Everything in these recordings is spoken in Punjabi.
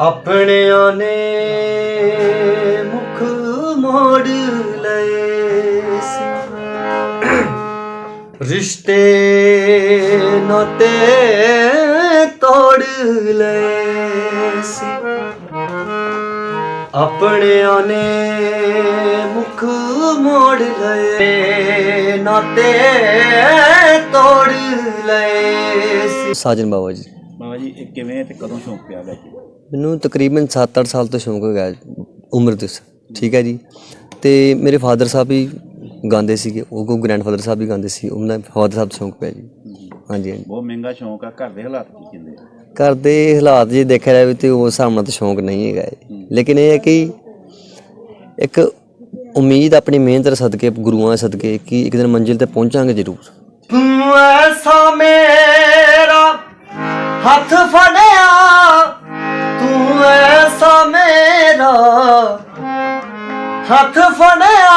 ਆਪਣਿਆਂ ਨੇ ਮੁਖ ਮੋੜ ਲਏ ਸੀ। ਰਿਸ਼ਤੇ ਨਾਤੇ ਤੋੜ ਲਏ ਸੀ ਆਪਣਿਆਂ ਨੇ ਮੁਖ ਮੋੜ ਲਏ ਨਾਤੇ ਤੋੜ ਲਏ ਸੀ ਸਾਜਨ ਬਾਬਾ ਜੀ। ਬਾਬਾ ਜੀ ਇਹ ਕਿਵੇਂ ਤੇ ਕਦੋਂ ਸ਼ੌਂਕ ਪਿਆ ਲੈ ਕੇ? ਮੈਨੂੰ ਤਕਰੀਬਨ 7-8 ਸਾਲ ਤੋਂ ਸ਼ੌਂਕ ਹੈਗਾ ਉਮਰ ਦੇ ਸ- ਠੀਕ ਹੈ ਜੀ। ਤੇ ਮੇਰੇ ਫਾਦਰ ਸਾਹਿਬ ਵੀ ਗਾਉਂਦੇ ਸੀਗੇ ਉਹ ਕੋ ਗ੍ਰੈਂਡਫਾਦਰ ਸਾਹਿਬ ਵੀ ਗਾਉਂਦੇ ਸੀ ਉਹਨਾਂ ਫਾਦਰ ਸਾਹਿਬ ਸ਼ੌਂਕ ਪਿਆ ਜੀ। ਹਾਂਜੀ ਹਾਂਜੀ। ਬਹੁਤ ਮਹਿੰਗਾ ਸ਼ੌਂਕ ਆ ਘਰ ਦੇ ਹਾਲਾਤ ਕੀ ਕਹਿੰਦੇ ਆ? ਘਰ ਦੇ ਹਾਲਾਤ ਜੇ ਦੇਖਿਆ ਜਾਵੇ ਤੇ ਉਸ ਹਿਸਾਬ ਨਾਲ ਤਾਂ ਸ਼ੌਂਕ ਨਹੀਂ ਹੈਗਾ ਇਹ। ਲੇਕਿਨ ਇਹ ਹੈ ਕਿ ਇੱਕ ਉਮੀਦ ਆਪਣੀ ਮਿਹਨਤ ਦੇ ਸਦਕੇ ਗੁਰੂਆਂ ਦੇ ਸਦਕੇ ਕਿ ਇੱਕ ਦਿਨ ਮੰਜ਼ਿਲ ਤੇ ਪਹੁੰਚਾਂਗੇ ਜ਼ਰੂਰ। ਤੂੰ ਐਸਾ ਮੇਰਾ ਹੱਥ ਫੜਿਆ ਤੂੰ ਐਸਾ ਮੇਰਾ ਹੱਥ ਫੜਿਆ।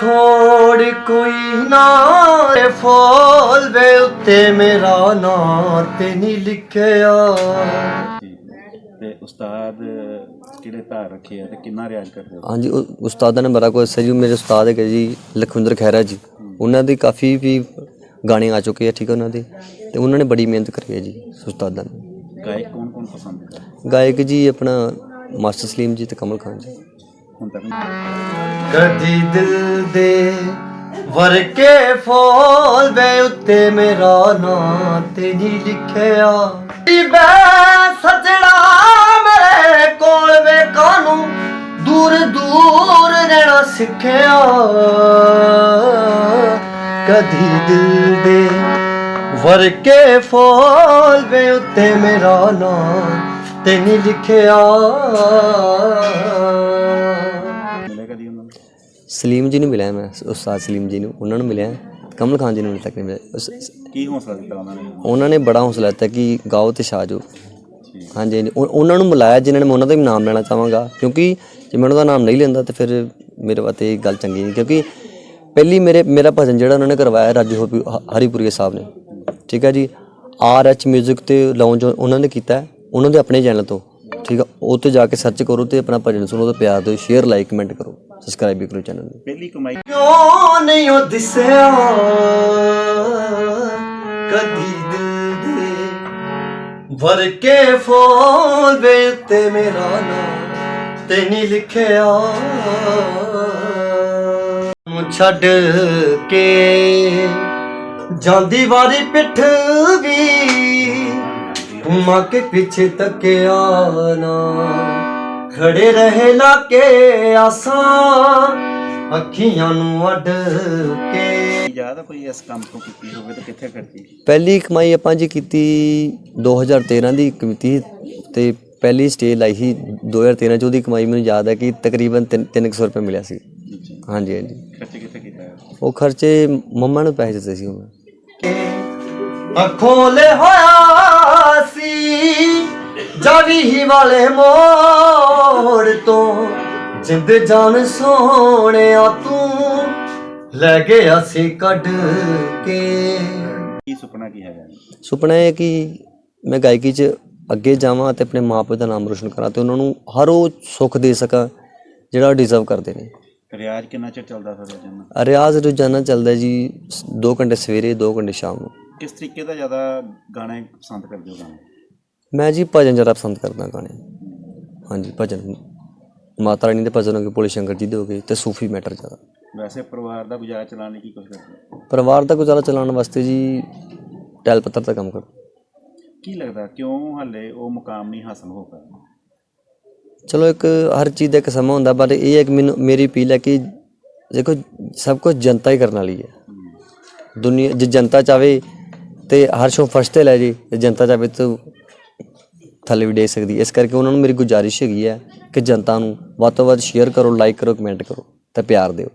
ਥੋੜੀ ਕੋਈ ਨਾ ਫੋਲ ਵੇ ਉੱਤੇ ਮੇਰਾ ਨਾਂ ਤੇ ਨਹੀਂ ਲਿਖਿਆ। ਤੇ ਉਸਤਾਦ ਕਿਹੜੇ ਧਾਰ ਰੱਖੇ ਆ ਤੇ ਕਿੰਨਾ ਰਿਆਜ਼ ਕਰਦੇ ਹੋ? ਹਾਂਜੀ ਉਹ ਉਸਤਾਦਾਂ ਨੇ ਬੜਾ ਕੁਝ ਦੱਸਿਆ ਜੀ। ਮੇਰੇ ਉਸਤਾਦ ਹੈਗੇ ਜੀ ਲਖਵਿੰਦਰ ਖਹਿਰਾ ਜੀ। ਉਹਨਾਂ ਦੀ ਕਾਫੀ ਵੀ ਗਾਣੇ ਆ ਚੁੱਕੇ ਆ ਠੀਕ ਹੈ ਉਹਨਾਂ ਦੇ। ਤੇ ਉਹਨਾਂ ਨੇ ਬੜੀ ਮਿਹਨਤ ਕਰੀ ਹੈ ਜੀ ਉਸਤਾਦਾਂ ਨੇ। ਗਾਇਕ ਕੌਣ ਕੌਣ ਪਸੰਦ ਹੈ ਗਾਇਕ ਜੀ ਆਪਣਾ ਮਾਸਟਰ ਸਲੀਮ ਜੀ ਤੇ ਕਮਲ ਖਾਨ ਜੀ। ਹੁਣ ਤੱਕ ਕਦੀ ਦਿਲ ਦੇ ਵਰਕੇ ਫੋਲ ਵੇ ਉੱਤੇ ਮੇਰਾ ਨਾਂ ਤੇ ਨਹੀਂ ਲਿਖਿਆ। ਈ ਬੈ ਸਜਣਾ ਮੇਰੇ ਕੋਲ ਵੇ ਕਾਨੂੰ ਦੂਰ ਦੂਰ ਰਹਿਣਾ ਸਿੱਖਿਆ। ਕਦੀ ਦਿਲ ਦੇ ਵਰਕੇ ਫੋਲ ਵੇ ਉੱਤੇ ਮੇਰਾ ਨਾਂ ਤੇ ਨਹੀਂ ਲਿਖਿਆ। ਸਲੀਮ ਜੀ ਨੂੰ ਮਿਲਿਆ ਮੈਂ ਉਸਤਾਦ ਸਲੀਮ ਜੀ ਨੂੰ ਉਹਨਾਂ ਨੂੰ ਮਿਲਿਆ। ਕਮਲ ਖਾਨ ਜੀ ਨੂੰ ਹਲੇ ਤੱਕ ਨਹੀਂ ਮਿਲਿਆ ਉਸ- ਕੀ ਹੌਸਲਾ ਦਿੱਤਾ ਉਹਨਾਂ ਨੇ? ਉਹਨਾਂ ਨੇ ਬੜਾ ਹੌਸਲਾ ਦਿੱਤਾ ਕਿ ਗਾਓ ਤੇ ਛਾ ਜਾਓ ਹਾਂਜੀ ਹਾਂਜੀ। ਉਹ- ਉਹਨਾਂ ਨੂੰ ਮਿਲਾਇਆ ਜਿਨ੍ਹਾਂ ਨੇ ਮੈਂ ਉਹਨਾਂ ਦਾ ਵੀ ਨਾਮ ਲੈਣਾ ਚਾਹਾਂਗਾ। ਕਿਉਂਕਿ ਜੇ ਮੈਂ ਉਹਨਾਂ ਦਾ ਨਾਮ ਨਹੀਂ ਲੈਂਦਾ ਤੇ ਫਿਰ ਮੇਰੇ ਵਾਸਤੇ ਇਹ ਗੱਲ ਚੰਗੀ ਨਹੀਂ। ਕਿਉਂਕਿ ਪਹਿਲੀ ਮੇਰੇ ਮੇਰਾ ਭਜਨ ਜਿਹੜਾ ਉਹਨਾਂ ਨੇ ਕਰਵਾਇਆ ਰਾਜੂ ਹੋਪੀ- ਹ- ਹਰੀਪੁਰੀਆ ਸਾਹਿਬ ਨੇ। ਠੀਕ ਹੈ ਜੀ? ਆਰ ਐਚ 뮤직 ਤੇ ਲਾਉਂਜ ਉਹਨਾਂ ਨੇ ਕੀਤਾ ਹੈ, ਉਹਨਾਂ ਦੇ ਆਪਣੇ ਚੈਨਲ ਤੋਂ। ਠੀਕ ਆ? ਉਹ ਤੇ ਜਾ ਕੇ ਸਰਚ ਕਰੋ ਤੇ ਆਪਣਾ ਭਜਨ ਸੁਣੋ ਤੇ ਪਿਆਰ ਦਿਓ ਸ਼ੇਅਰ ਲਾਈਕ ਕਮੈਂਟ ਕਰੋ ਸਬਸਕ੍ਰਾਈਬ ਵੀ ਕਰੋ ਚੈਨਲ ਨੂੰ। ਪਹਿਲੀ ਕਮਾਈ ਕਿਉਂ ਨਹੀਂ ਉਹ ਦਿਸਿਆ? ਕਦੀ ਦਿਲ ਦੇ ਵਰ ਕੇ ਫੋਲ ਵੇ ਤੇ ਮੇਰਾ ਨਾਮ ਤੇ ਨਹੀਂ ਲਿਖਿਆ। ਛੱਡ ਕੇ ਜਾਂਦੀ ਵਾਰੀ ਪਿੱਠ ਵੀ ਘੁਮਾ ਕੇ ਪਿੱਛੇ ਤੱਕਿਆ ਨਾ। ਖੜੇ ਰਹੇ ਲਾਕੇ ਆਸਾਂ ਅੱਖੀਆਂ ਨੂੰ ਅੱਡ ਕੇ। ਯਾਦ ਕੋਈ ਇਸ ਕੰਮ ਤੋਂ ਕੀਤੀ ਹੋਵੇ ਤੇ ਕਿੱਥੇ ਕਰਤੀ ਪਹਿਲੀ ਕਮਾਈ ਆਪਾਂ ਜੀ ਕੀਤੀ 2013 ਦੀ ਕੀਤੀ ਤੇ ਪਹਿਲੀ ਸਟੇਜ ਲਾਈ ਸੀ 2013 ਚ ਉਹਦੀ ਕਮਾਈ ਮੈਨੂੰ ਯਾਦ ਹੈ ਕਿ ਤਕਰੀਬਨ 300 ਰੁਪਏ ਮਿਲਿਆ ਸੀ। ਹਾਂਜੀ ਹਾਂਜੀ। ਖਰਚੇ ਕਿੱਥੇ ਕੀਤਾ? ਉਹ ਖਰਚੇ ਮੰਮਾ ਨੂੰ ਪੈਸੇ ਦਿੱਤੇ ਸੀ ਉਹ ਮੈਂ। ਅੱਖੋਂ ਲੈ ਹੋਇਆ ਸੀ ਜਾਵੀ ਹੀ ਵਾਲੇ ਮੋੜ ਤੋਂ। ਜਿੰਦ ਜਾਨ ਸੋਹਣਿਆ ਤੂੰ ਲੈ ਗਿਆ ਸੀ ਕੱਢ ਕੇ। ਕੀ ਸੁਪਨਾ ਕੀ ਹੈਗਾ? ਸੁਪਨਾ ਇਹ ਹੈ ਕਿ ਮੈਂ ਗਾਇਕੀ 'ਚ ਅੱਗੇ ਜਾਵਾਂ ਤੇ ਆਪਣੇ ਮਾਪੇ ਦਾ ਨਾਮ ਰੋਸ਼ਨ ਕਰਾਂ ਤੇ ਉਹਨਾਂ ਨੂੰ ਹਰ ਉਹ ਸੁੱਖ ਦੇ ਸਕਾਂ ਜਿਹੜਾ ਉਹ ਡਿਜ਼ਰਵ ਕਰਦੇ ਨੇ। ਰਿਆਜ਼ ਕਿੰਨਾ ਚਿਰ ਚੱਲਦਾ ਫਿਰ ਰੋਜ਼ਾਨਾ? ਰਿਆਜ਼ ਰੋਜ਼ਾਨਾ ਚੱਲਦਾ ਜੀ 2 ਘੰਟੇ ਸਵੇਰੇ 2 ਘੰਟੇ ਸ਼ਾਮ ਨੂੰ। ਕਿਸ ਤਰੀਕੇ ਦਾ ਜ਼ਿਆਦਾ ਗਾਣੇ ਪਸੰਦ ਕਰਦੇ ਹੋ ਗਾਣੇ? ਮੈਂ ਜੀ ਭਜਨ ਜ਼ਿਆਦਾ ਪਸੰਦ ਕਰਦਾ ਗਾਣੇ। ਹਾਂਜੀ ਭਜਨ। ਮਾਤਾ ਰਾਣੀ ਦੇ ਭਜਨ ਹੋ ਗਏ ਭੋਲੇ ਸ਼ੰਕਰ ਜੀ ਦੇ ਹੋ ਗਏ ਤੇ ਸੂਫੀ ਮੈਟਰ ਜ਼ਿਆਦਾ। ਵੈਸੇ ਪਰਿਵਾਰ ਦਾ ਗੁਜ਼ਾਰਾ ਚਲਾਉਣ ਲਈ ਕੀ ਕੁਝ ਕਰਦੇ ਹੋ? ਪਰਿਵਾਰ ਦਾ ਗੁਜ਼ਾਰਾ ਚਲਾਉਣ ਵਾਸਤੇ ਜੀ ਟੈਲ ਪੱਤਰ ਦਾ ਕੰਮ ਕਰਦਾ। ਕੀ ਲੱਗਦਾ ਕਿਉਂ ਹੱਲੇ ਉਹ ਮੁਕਾਮ ਨਹੀਂ ਹਾਸਲ ਹੋ ਪਾਇਆ? ਚਲੋ ਇੱਕ ਹਰ ਚੀਜ਼ ਦਾ ਇੱਕ ਸਮਾਂ ਹੁੰਦਾ ਪਰ ਇਹ ਹੈ ਕਿ ਮੈਨੂੰ ਮੇਰੀ ਅਪੀਲ ਹੈ ਕਿ ਦੇਖੋ ਸਭ ਕੁਝ ਜਨਤਾ ਹੀ ਕਰਨ ਵਾਲੀ ਹੈ। ਦੁਨੀਆ ਜੇ ਜਨਤਾ ਚਾਵੇ ਤੇ ਹਰ ਸ਼ੋ ਤੇ ਲੈ ਜੇ ਤੇ ਜਨਤਾ ਚਾਵੇ ਤਾਂ ਥੱਲੇ ਵੀ ਦੇ ਸਕਦੀ ਇਸ ਕਰਕੇ ਉਹਨਾਂ ਨੂੰ ਮੇਰੀ ਗੁਜ਼ਾਰਿਸ਼ ਹੈਗੀ ਹੈ ਕਿ ਜਨਤਾ ਨੂੰ ਵੱਧ ਤੋਂ ਵੱਧ ਸ਼ੇਅਰ ਕਰੋ ਲਾਈਕ ਕਰੋ ਕਮੈਂਟ ਕਰੋ ਤੇ ਪਿਆਰ ਦਿਓ।